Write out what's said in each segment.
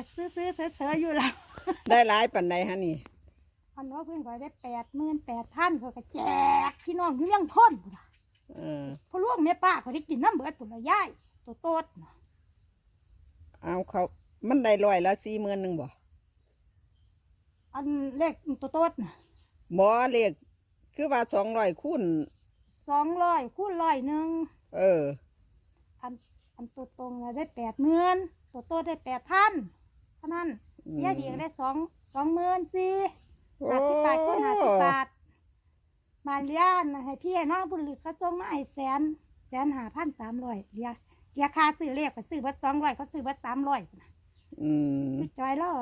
ก็ซื้อซื้อเสือๆอยู่แล้วได้หลายปันใดฮะนี่อันว่าเพื่อนข่อยได้แปดหมื่นแปดพันเขาก็แจกพี่น้องอยู่ยังพ้นพุ่นล่ะเออพอลูกแม่ป้าเขาได้กินน้ำเบิดปุ่นละย่ายตัวโตดน่ะเอาเขามันได้ร้อยละสี่หมื่นหนึ่งบ่อันเลขตัวโตดน่ะหมอเลขคือว่าสองร้อยคูณสองร้อยคูณร้อยหนึ่งเออ อันอันตัวตรงน่ะได้แปดหมื่นตัวโตดได้แปดพัน เท่านั้นอืมย่ายดีก็ได้สองสองหมื่นสี่โอ้ห้าสิบบาทคูณห้าสิบบาทมาเลี้ยนให้พี่ให้น้องบุรุษเขาจงมาให้แสนแสนหาพันสามร้อยเรียเรียค่าซื้อเลขก็ซื้อเบัดสองร้อยเขาซื้อเบัดสามร้อยอืมพี่จอยแล้ว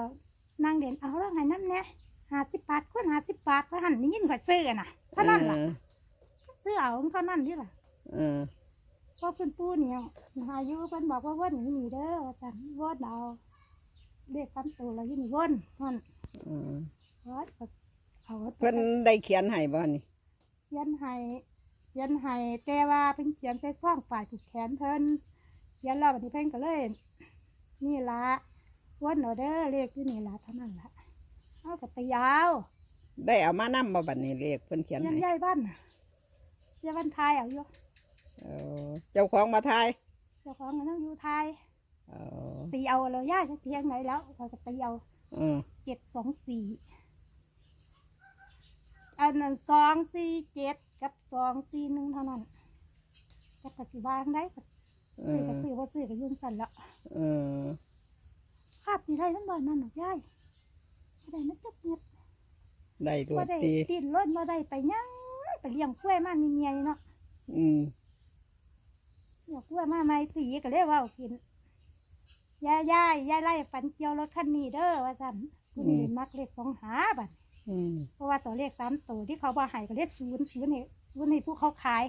นางเด่นเอาแล้วไงน้ำเนี่ยหาสิบบาทคนหาสิบบาทเพราะหันนี่ยินข่อยซื้ออะนะเท่านั้นล่ะเออซื้อเอาเท่านั้นนี่ล่ะ เออเพราะเพิ่นปูเนี่ยอายุเพิ่นบอกว่าว่นนี่นี่เด้อว่าจันว่นเอา เลขคำตัวแล้วยี่นี่ว่นนั่นเออว่าเอาเพิ่นได้เขียนให้บ่นี่เขียนให้เขียนให้แต่ว่าเพิ่นเขียนใส่ข้องฝ่ายถูกแขนเพิ่นเขียนแล้วบัดนี้เพิ่นก็เลย นี่ละว่นเอาเด้อเลขที่นี่ละเท่านั้นละเอากับไปยาว ได้เอามานำบ่บัดนี้เลขเพิ่นเขียนเขียนให้ใหญ่บ้านน่ะเขียนบ้านไทยเอาอยู่เออเจ้าของมาทายเจ้าของก็นั่งอยู่ไทยเออตีเอาเราย่าจะเทียงไหนแล้วเขาจะตีเอาเออเจ็ดสองสี่อันนั้นสองสี่เจ็ดกับสองสี่หนึ่งเท่านั้นจะกสิบางได้ก็เอซื้ออก็ซื้อก็ซื้อก็ยุ่งสั่นละเออคาบสีได้ทั้งบ่อนนั่นหรอกย่ายไม่ได้นักจักเงียบได้รวไม่ดได้ตีดิ้นรนไม่ได้ไปหยังไปเลี้ยงกล้วยมามีเมียนี่เนาะอืมเลี้ยงกล้วยมาไม่ตีก็เลยเว่ากิน ยายยายยายไล่ฝันเกี่ยวรถคันนี้เด้อว่าสั่นผู้นี้มักเลขสองหาบัดอืม เพราะว่าตัวเลขสามตัวที่เขาบ่ใหายก็เลขศูนย์ศูนย์ให้ศูนย์ให้ผู้เขาขาย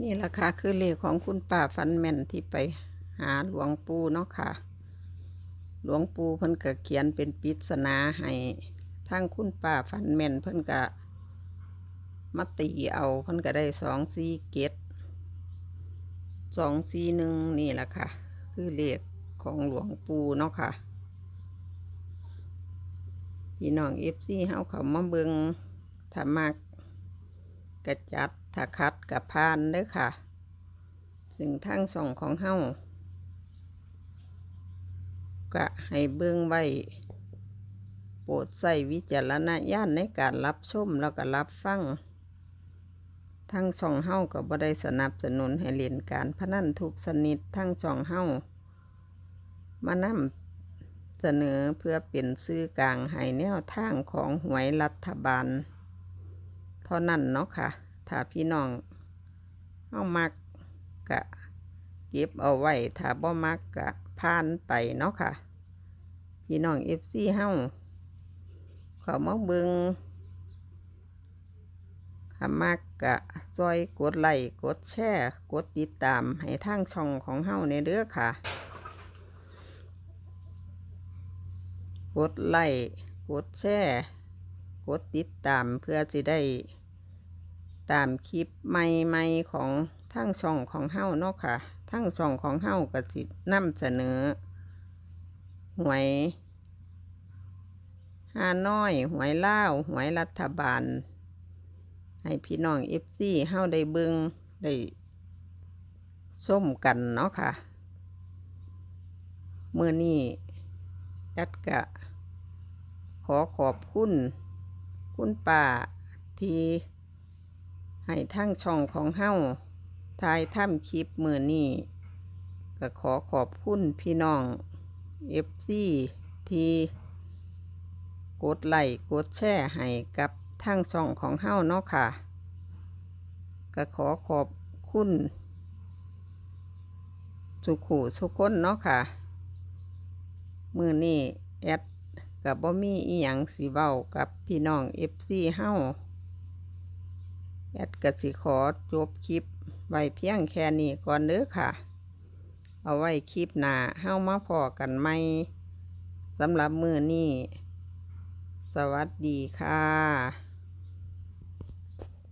นี่ล่ะค่ะคือเลขของคุณป้าฟันแม่นที่ไปหาหลวงปู่เนาะค่ะ หลวงปู่เพิ่นก็เขียนเป็นปริศนาให้ทางคุณป้าฟันแม่นเพิ่นก็มาตีเอาเพิ่นก็ได้สองสี่เกตสองสี่หนึ่งนี่แหละค่ะ คือเลขของหลวงปู่เนาะค่ะพี่น้องเอฟซีเฮาเขามาเบิงถ้ามักกระจัดถ้าคัดกับพานเด้อค่ะซึ่งทางสองของเฮาก็ให้เบิ่งไว้ โปรดใส่วิจารณญาณในการรับชมแล้วก็รับฟัง ทั้งช่องเฮ้าก็บ่ได้สนับสนุนให้เล่นการพนันทุกชนิดทั้งช่องเฮ้ามานำเสนอเพื่อเป็นซื้อกลางให้แนวทางของหวยรัฐบาล เท่านั้นเนาะค่ะ ถ้าพี่น้องเฮามักกะเก็บเอาไว้ถ้าบ่มักกะผ่านไปเนาะค่ะ พี่น้อง FC เฮ้าเขามาเบิง ถ้ามักกะซอยกดไลค์กดแชร์กดติดตามให้ทางช่องของเฮาในเด้อค่ะ กดไลค์กดแชร์กดติดตามเพื่อสิได้ตามคลิปใหม่ๆของทั้งช่องของเฮาเนาะค่ะ ทั้งช่องของเฮาก็สินำเสนอ หวยฮานอย หวยล่าวหวยรัฐบาล ให้พี่น้องเอฟซีเฮาได้เบิงได้ส้มกันเนาะค่ะเมื่อนี้แอดกะ ขอขอบคุณ คุณป้าที่ให้ทั้งช่องของเฮาทายถ้ำคลิปมือนี้ก็ขอขอบคุณพี่น้องเอฟซีที่กดไลค์กดแชร์ให้กับ ทั้งช่องของเฮาเนาะค่ะ ก็ขอขอบคุณ สุขูสุคนเนาะค่ะ มือนี้แอดกับบ่มีอีหยังสิเว้ากับพี่น้องเอฟซีเฮาแอดก็สิขอจบคลิปไว้เพียงแค่นี้ก่อนเด้อค่ะ เอาไว้คลิปหน้าเฮามาพอกันใหมสำหรับมือนี้สวัสดีค่ะ